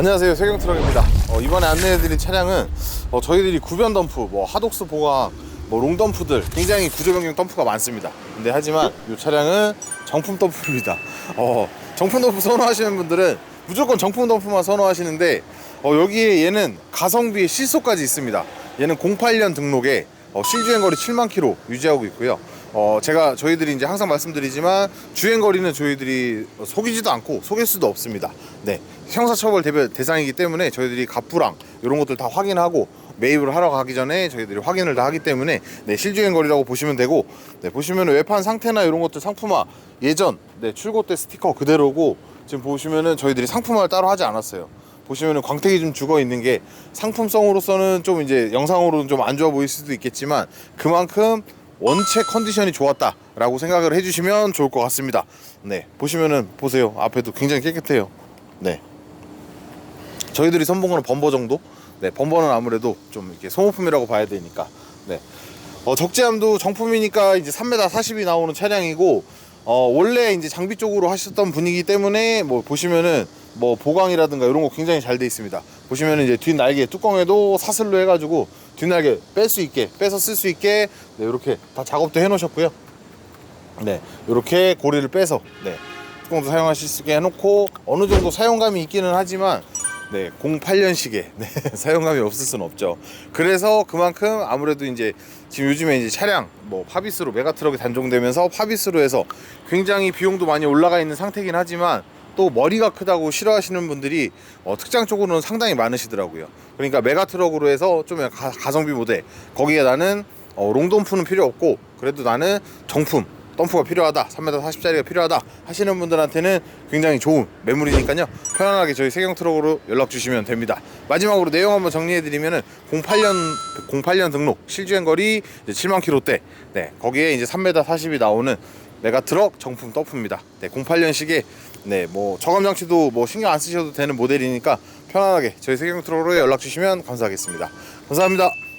안녕하세요. 세경트럭입니다. 어, 이번에 안내해드릴 차량은 어, 저희들이 구변 덤프, 뭐 하독스 보강, 뭐 롱덤프들 굉장히 구조 변경 덤프가 많습니다. 근데 하지만 이 차량은 정품 덤프입니다. 어, 정품 덤프 선호하시는 분들은 무조건 정품 덤프만 선호하시는데 어, 여기에 얘는 가성비의 실속까지 있습니다. 얘는 08년 등록에 어, 실주행거리 7만 킬로 유지하고 있고요 어, 제가 저희들이 이제 항상 말씀드리지만 주행 거리는 저희들이 속이지도 않고 속일 수도 없습니다. 네. 형사처벌 대상이기 때문에 저희들이 갑부랑 이런 것들 다 확인하고 매입을 하러 가기 전에 저희들이 확인을 다 하기 때문에 네, 실주행 거리라고 보시면 되고 네, 보시면 외판 상태나 이런 것들 상품화 예전 네, 출고 때 스티커 그대로고 지금 보시면은 저희들이 상품화를 따로 하지 않았어요. 보시면은 광택이 좀 죽어 있는 게 상품성으로서는 좀 이제 영상으로는 좀 안 좋아 보일 수도 있겠지만 그만큼 원체 컨디션이 좋았다라고 생각을 해주시면 좋을 것 같습니다. 네, 보시면은 보세요. 앞에도 굉장히 깨끗해요. 네, 저희들이 선본 거는 범버 정도. 네, 범버는 아무래도 좀 이렇게 소모품이라고 봐야 되니까. 네, 어, 적재함도 정품이니까 이제 3m 40이 나오는 차량이고 어, 원래 이제 장비 쪽으로 하셨던 분이기 때문에 뭐 보시면은 뭐 보강이라든가 이런 거 굉장히 잘 돼 있습니다. 보시면은 이제 뒷 날개 뚜껑에도 사슬로 해가지고 뒷 날개 뺄 수 있게 빼서 쓸 수 있게 네, 이렇게 다 작업도 해 놓으셨고요. 네, 이렇게 고리를 빼서 네, 뚜껑도 사용하실 수 있게 해놓고 어느 정도 사용감이 있기는 하지만 네, 08년식에 네, 사용감이 없을 수는 없죠. 그래서 그만큼 아무래도 이제 지금 요즘에 이제 차량 뭐 파비스로 메가트럭이 단종되면서 파비스로 해서 굉장히 비용도 많이 올라가 있는 상태긴 하지만 또 머리가 크다고 싫어하시는 분들이 어, 특장 쪽으로는 상당히 많으시더라고요. 그러니까 메가트럭으로 해서 좀 가, 가성비 모델. 거기에 나는 어, 롱덤프는 필요 없고 그래도 나는 정품 덤프가 필요하다. 3m 40짜리가 필요하다. 하시는 분들한테는 굉장히 좋은 매물이니까요. 편안하게 저희 세경 트럭으로 연락 주시면 됩니다. 마지막으로 내용 한번 정리해 드리면은 08년 08년 등록 실주행 거리 7만 킬로대. 네 거기에 이제 3m 40이 나오는 메가 트럭 정품 덤프입니다. 네 08년식에 네 뭐 저감 장치도 뭐 신경 안 쓰셔도 되는 모델이니까 편안하게 저희 세경 트럭으로 연락 주시면 감사하겠습니다. 감사합니다